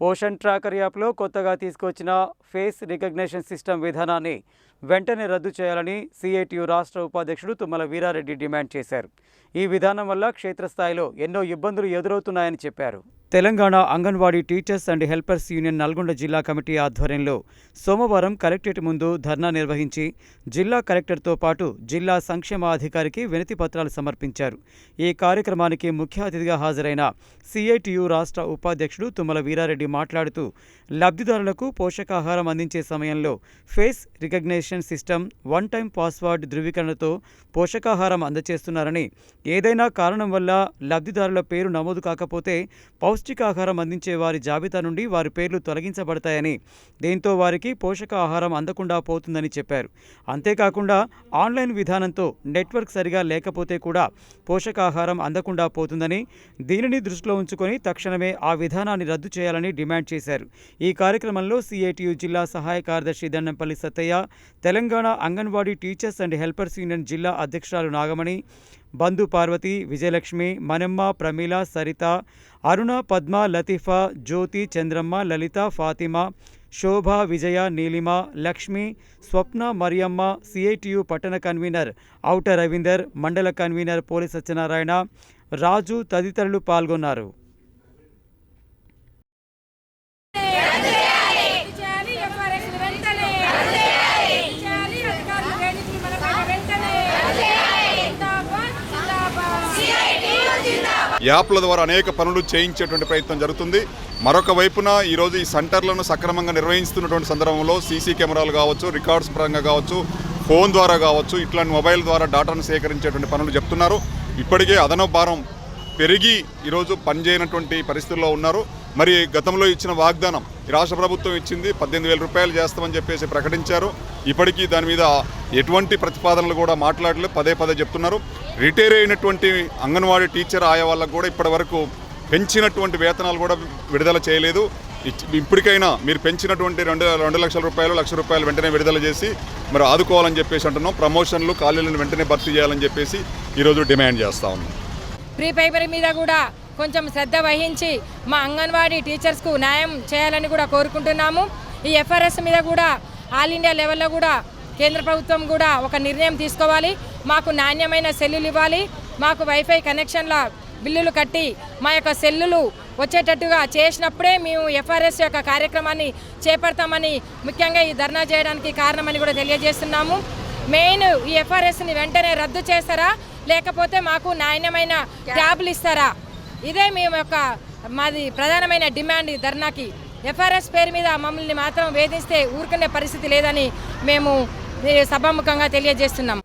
Poshan tracker యాప్లో కొత్తగా తీసుకొచ్చిన ఫేస్ రికగ్నేషన్ సిస్టమ్ విధానాన్ని వెంటనే రద్దు చేయాలని సిఐటియు రాష్ట్ర ఉపాధ్యక్షుడు తుమ్మల వీరారెడ్డి డిమాండ్ చేశారు. ఈ విధానం వల్ల క్షేత్రస్థాయిలో ఎన్నో ఇబ్బందులు ఎదురవుతున్నాయని చెప్పారు. Telangana Anganwadi teachers and helpers union Nalgonda జిల్లా కమిటీ ఆధ్వర్యంలో సోమవారం కలెక్టరేట్ ముందు ధర్నా నిర్వహించి జిల్లా కలెక్టర్తో పాటు జిల్లా సంక్షేమ అధికారికి వినతి పత్రాలు సమర్పించారు. ఈ కార్యక్రమానికి ముఖ్య అతిథిగా హాజరైన సిఐటియు రాష్ట్ర ఉపాధ్యక్షుడు తుమ్మల వీరారెడ్డి మాట్లాడుతూ లబ్ధిదారులకు పోషకాహారం అందించే సమయంలో face recognition system one time password ధృవీకరణతో పోషకాహారం అందజేస్తున్నారని ఏదైనా కారణం వల్ల లబ్ధిదారుల పేరు నమోదు కాకపోతే పౌష్టికాహారం అందించే వారి జాబితా నుండి వారి పేర్లు తొలగించబడతాయని దీంతో వారికి పోషకాహారం అందకుండా పోతుందని చెప్పారు. అంతేకాకుండా ఆన్లైన్ విధానంతో నెట్వర్క్ సరిగా లేకపోతే కూడా పోషకాహారం అందకుండా పోతుందని దీనిని దృష్టిలో ఉంచుకొని తక్షణమే ఆ విధానాన్ని రద్దు చేయాలని డిమాండ్ చేశారు. ఈ కార్యక్రమంలో సిఐటియు జిల్లా సహాయ కార్యదర్శి Dandampalli Sattaiah Telangana Anganwadi teachers and helpers union జిల్లా అధ్యక్షురాలు నాగమణి బంధు పార్వతి విజయలక్ష్మి మనమ్మ ప్రమీల సరిత అరుణ పద్మ లతీఫా జ్యోతి చంద్రమ్మ లలిత ఫాతిమా శోభ విజయ నీలిమ లక్ష్మి స్వప్న మరియమ్మ సిఐటియు పట్టణ కన్వీనర్ ఔట రవీందర్ మండల కన్వీనర్ పోలీస్ సత్యనారాయణ రాజు తదితరులు పాల్గొన్నారు. యాప్ల ద్వారా అనేక పనులు చేయించేటువంటి ప్రయత్నం జరుగుతుంది. మరొక వైపున ఈరోజు ఈ సెంటర్లను సక్రమంగా నిర్వహిస్తున్నటువంటి సందర్భంలో సీసీ కెమెరాలు కావచ్చు రికార్డ్స్ పరంగా కావచ్చు ఫోన్ ద్వారా కావచ్చు ఇట్లాంటి మొబైల్ ద్వారా డాటాను సేకరించేటువంటి పనులు చెప్తున్నారు. ఇప్పటికే అదనపు భారం పెరిగి ఈరోజు పనిచేయనటువంటి పరిస్థితుల్లో ఉన్నారు. మరి గతంలో ఇచ్చిన వాగ్దానం ఈ రాష్ట్ర ప్రభుత్వం ఇచ్చింది పద్దెనిమిది వేల రూపాయలు చేస్తామని చెప్పేసి ప్రకటించారు. ఇప్పటికీ దాని మీద ఎటువంటి ప్రతిపాదనలు కూడా మాట్లాడలేదు. పదే పదే చెప్తున్నారు. రిటైర్ అయినటువంటి అంగన్వాడీ టీచర్ ఆయా వాళ్ళకు కూడా ఇప్పటివరకు పెంచినటువంటి వేతనాలు కూడా విడుదల చేయలేదు. ఇప్పటికైనా మీరు పెంచినటువంటి రెండు రెండు లక్షల రూపాయలు లక్ష రూపాయలు వెంటనే విడుదల చేసి మరి ఆదుకోవాలని చెప్పేసి అంటున్నాం. ప్రమోషన్లు ఖాళీలను వెంటనే భర్తీ చేయాలని చెప్పేసి ఈరోజు డిమాండ్ చేస్తా ఉన్నాం. ప్రీ ప్రైమరీ మీద కూడా కొంచెం శ్రద్ధ వహించి మా అంగన్వాడీ టీచర్స్కు న్యాయం చేయాలని కూడా కోరుకుంటున్నాము. ఈ ఎఫ్ఆర్ఎస్ మీద కూడా ఆల్ ఇండియా లెవెల్లో కూడా కేంద్ర ప్రభుత్వం కూడా ఒక నిర్ణయం తీసుకోవాలి. మాకు నాణ్యమైన సెల్లులు ఇవ్వాలి. మాకు వైఫై కనెక్షన్ల బిల్లులు కట్టి మా యొక్క సెల్లులు వచ్చేటట్టుగా చేసినప్పుడే మేము ఎఫ్ఆర్ఎస్ యొక్క కార్యక్రమాన్ని చేపడతామని ముఖ్యంగా ఈ ధర్నా చేయడానికి కారణమని కూడా తెలియజేస్తున్నాము. మెయిన్ ఈ ఎఫ్ఆర్ఎస్ని వెంటనే రద్దు చేస్తారా? లేకపోతే మాకు నాణ్యమైన ట్యాబ్లు ఇస్తారా? ఇదే మేము యొక్క మాది ప్రధానమైన డిమాండ్ ఈ ధర్నాకి. ఎఫ్ఆర్ఎస్ పేరు మీద మమ్మల్ని మాత్రం వేధిస్తే ఊరుకునే పరిస్థితి లేదని మేము సభాముఖంగా తెలియజేస్తున్నాం.